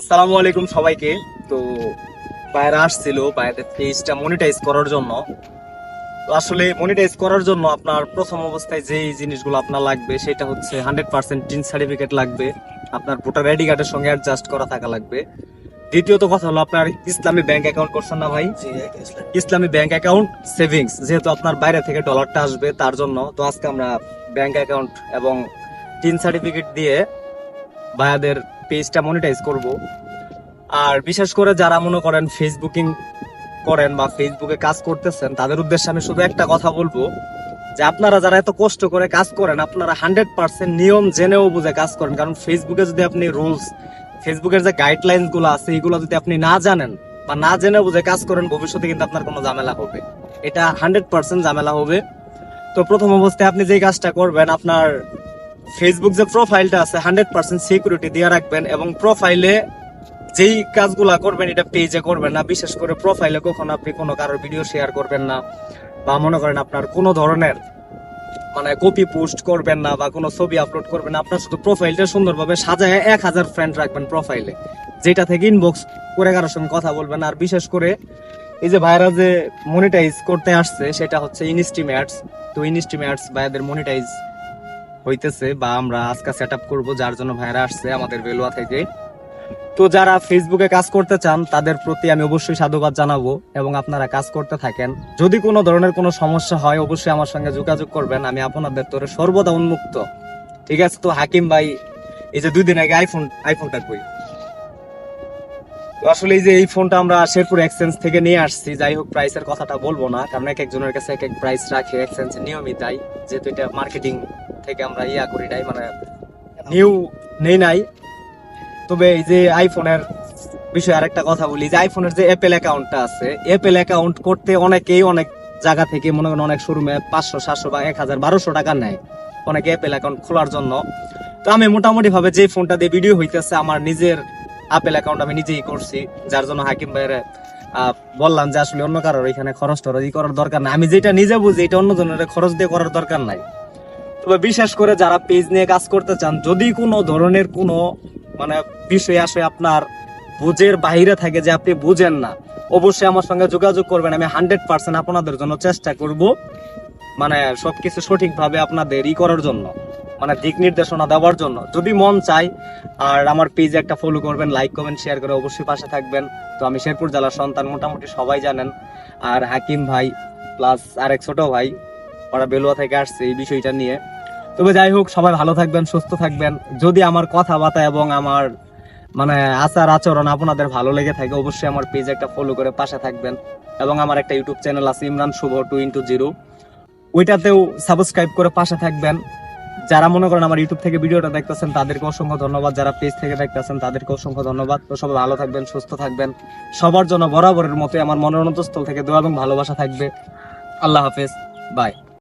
আসসালামু আলাইকুম সবাইকে। তো বাইরে আসছিল বাইরে পেজটা মনিটাইজ করার জন্য। তো আসলে মনিটাইজ করার জন্য আপনার প্রথম অবস্থায় যেই জিনিসগুলো আপনার লাগবে সেটা হচ্ছে হান্ড্রেড পার্সেন্ট টিন সার্টিফিকেট লাগবে আপনার ভোটার আইডি কার্ডের সঙ্গে অ্যাডজাস্ট করা থাকা লাগবে। দ্বিতীয়ত কথা হলো আপনার ইসলামী ব্যাংক অ্যাকাউন্ট করছেন না ভাই? ইসলামী। ব্যাংক অ্যাকাউন্ট সেভিংস যেহেতু আপনার বাইরে থেকে ডলারটা আসবে তার জন্য তো আজকে আমরা ব্যাংক অ্যাকাউন্ট এবং টিন সার্টিফিকেট দিয়ে ভাইয়াদের পেজটা মনিটাইজ করব। আর বিশেষ করে যারা মনে করেন ফেসবুকিং করেন বা ফেসবুকে কাজ করতেছেন, তাদের উদ্দেশ্যে আমি শুধু একটা কথা বলব যে আপনারা যারা এত কষ্ট করে কাজ করেন, আপনারা হান্ড্রেড পার্সেন্ট নিয়ম জেনেও বুঝে কাজ করেন। কারণ ফেসবুকে যদি আপনি রুলস ফেসবুকের যে গাইডলাইন্সগুলো আছে, এগুলো যদি আপনি না জানেন বা না জেনে বুঝে কাজ করেন, ভবিষ্যতে কিন্তু আপনার কোনো ঝামেলা হবে। এটা হান্ড্রেড পার্সেন্ট ঝামেলা হবে। তো প্রথম অবস্থায় আপনি যে কাজটা করবেন, আপনার ফেসবুক যে প্রোফাইলটা আছে হান্ড্রেড পার্সেন্ট সিকিউরিটি দিয়ে রাখবেন এবং প্রোফাইলে যেই কাজগুলা করবেন, এটা পেজে করবেন না। বিশেষ করে প্রোফাইলে কখনো আপনি কোনো কারোর ভিডিও শেয়ার করবেন না বা মনে করেন আপনার কোনো ধরনের মানে কপি পোস্ট করবেন না বা কোনো ছবি আপলোড করবেন না, আপনার শুধু প্রোফাইলটা সুন্দরভাবে সাজায় এক হাজার ফ্রেন্ড রাখবেন প্রোফাইলে যেটা থেকে ইনবক্স করে কারোর সঙ্গে কথা বলবেন আর বিশেষ করে এই যে ভাইরা যে মনিটাইজ করতে আসছে, সেটা হচ্ছে ইনস্টিমেটস তো ইনস্টিমেটস ভাইয়াদের মনিটাইজ হইতেছে বা আমরা আজকে সেট আপ করব, যার জন্য ভাইরা আসছে আমাদের বেলুয়া থেকে। তো যারা ফেসবুকে কাজ করতে চান, তাদের প্রতি আমি অবশ্যই সাধুবাদ জানাব এবং আপনারা কাজ করতে থাকেন। যদি কোনো ধরনের কোনো সমস্যা হয়, অবশ্যই আমার সঙ্গে যোগাযোগ করবেন, আমি আপনাদের তোরে সর্বদা উন্মুক্ত। ঠিক আছে? তো হাকিম ভাই, এই যে দুই দিন আগে আইফোন আইফোনটা কই? আসলে এই যে এই ফোনটা আমরা শেরপুর এক্সচেঞ্জ থেকে নিয়ে আসছি, যাই হোক প্রাইসের কথাটা বলব না, কারণ এক একজনের কাছে এক এক প্রাইস রাখে এক্সচেঞ্জের নিয়মই তাই, যেহেতু এটা মার্কেটিং থেকে আমরা ইয়া করি নাই মানে নিউ নেই নাই। তবে এই যে আইফোনের বিষয়ে আরেকটা কথা বলি, যে আইফোনের যে অ্যাপেল অ্যাকাউন্টটা আছে অ্যাপেল অ্যাকাউন্ট করতে অনেকেই অনেক জায়গা থেকে মনে করেন অনেক শোরুমে পাঁচশো, সাতশো বা এক হাজার, বারোশো টাকা নেয় অনেকে অ্যাপেল অ্যাকাউন্ট খোলার জন্য। তো আমি মোটামুটি ভাবে যে ফোনটা দিয়ে ভিডিও হইতেছে, আমার নিজের আপেল অ্যাকাউন্ট আমি নিজেই করছি, যার জন্য হাকিম ভাইয়ের বললাম যে আসলে অন্য কারোর এখানে খরচ টরচ করার দরকার নাই। আমি যেটা নিজে বুঝি, এটা অন্য জনের খরচ দিয়ে করার দরকার নাই। তবে বিশেষ করে যারা পেজ নিয়ে কাজ করতে চান, যদি কোনো ধরনের কোনো মানে বিষয় আসে আপনার বুঝের বাইরে থাকে যে আপনি বুঝেন না, অবশ্যই আমার সঙ্গে যোগাযোগ করবেন। আমি হান্ড্রেড পার্সেন্ট আপনাদের জন্য চেষ্টা করব মানে সবকিছু সঠিকভাবে আপনাদের ই করার জন্য মানে দিক নির্দেশনা দেওয়ার জন্য। যদি মন চাই আর আমার পেজে একটা ফলো করবেন লাইক কমেন্ট শেয়ার করে অবশ্যই পাশে থাকবেন। তো আমি শেরপুর জেলার সন্তান মোটামুটি সবাই জানেন। আর হাকিম ভাই প্লাস আরেক ছোট ভাই, ওরা বেলুয়া থেকে আসছে এই বিষয়টা নিয়ে। তবে যাই হোক, সবাই ভালো থাকবেন, সুস্থ থাকবেন। যদি আমার কথাবার্তা এবং আমার মানে আচার আচরণ আপনাদের ভালো লেগে থাকে, অবশ্যই আমার পেজ একটা ফলো করে পাশে থাকবেন। এবং আমার একটা ইউটিউব চ্যানেল আছে, Imran Shuvo two into zero. ওইটাতেও subscribe করে পাশে থাকবেন। যারা মনে করেন আমার ইউটিউব থেকে ভিডিওটা দেখতেছেন, তাদেরকে অসংখ্য ধন্যবাদ। যারা পেজ থেকে দেখতেছেন, তাদেরকে অসংখ্য ধন্যবাদ। তো সবাই ভালো থাকবেন, সুস্থ থাকবেন। সবার জন্য বরাবরের মতো আমার মনোরণত স্থল থেকে দোয়া এবং ভালোবাসা থাকবে। আল্লাহ হাফেজ। বাই